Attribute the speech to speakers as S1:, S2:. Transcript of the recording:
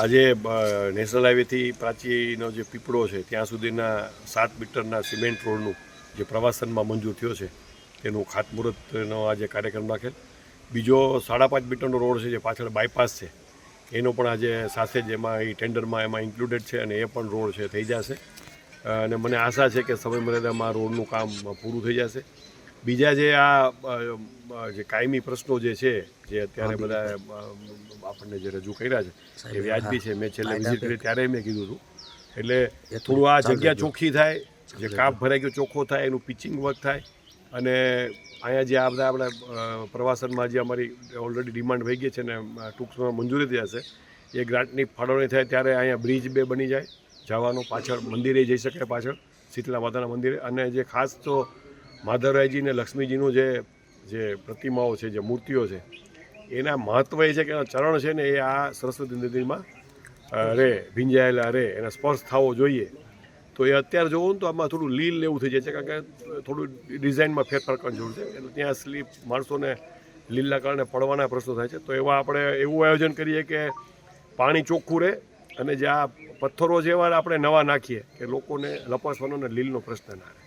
S1: આજે નેશનલ હાઈવેથી પ્રાચીનો જે પીપળો છે, ત્યાં સુધીના સાત મીટરના સિમેન્ટ રોડનું જે પ્રવાસનમાં મંજૂર થયો છે, તેનું ખાતમુહૂર્તનો આજે કાર્યક્રમ રાખેલ. બીજો સાડા પાંચ મીટરનો રોડ છે, જે પાછળ બાયપાસ છે, એનો પણ આજે સાથે જ એમાં એ ટેન્ડરમાં એમાં ઇન્ક્લુડેડ છે અને એ પણ રોડ છે, થઈ જશે. અને મને આશા છે કે સમય મર્યાદામાં રોડનું કામ પૂરું થઈ જશે. બીજા જે આ જે કાયમી પ્રશ્નો જે છે જે અત્યારે બધા આપણને જે રજૂ કર્યા છે એ વ્યાજબી છે. મેં છેલ્લે વિઝિટ કરી ત્યારે મેં કીધું હતું. એટલે થોડું આ જગ્યા ચોખ્ખી થાય જે કાપ ભરાઈ ગયો ચોખ્ખો થાય એનું પિચિંગ વર્ક થાય. અને અહીંયા જે આ બધા આપણે પ્રવાસનમાં જે અમારી ઓલરેડી ડિમાન્ડ થઈ ગઈ છે ને ટૂંક સમયમાં મંજૂરી થઈ જશે એ ગ્રાન્ટની ફાળવણી થાય ત્યારે અહીંયા બ્રિજ બે બની જાય. જવાનું પાછળ મંદિરે જઈ શકે પાછળ શીતલા માતાના મંદિરે. અને જે ખાસ તો માધવરાયજી ને લક્ષ્મીજીનું જે જે પ્રતિમાઓ છે, જે મૂર્તિઓ છે, એના મહત્વ એ છે કે એના ચરણ છે ને એ આ સરસ્વતી નદીમાં રે, ભીંજાયેલા રે, એના સ્પર્શ થવો જોઈએ. તો એ અત્યારે જોવું ને તો આમાં થોડું લીલ એવું થઈ જાય છે, કારણ કે થોડું ડિઝાઇનમાં ફેરફાર કરવાની જરૂર છે. એટલે ત્યાં સ્લીપ માણસોને લીલના કારણે પડવાના પ્રશ્નો થાય છે. તો એવા આપણે એવું આયોજન કરીએ કે પાણી ચોખ્ખું રહે અને જે આ પથ્થરો એવા આપણે નવા નાખીએ કે લોકોને લપસવાનો અને લીલનો પ્રશ્ન ના રહે.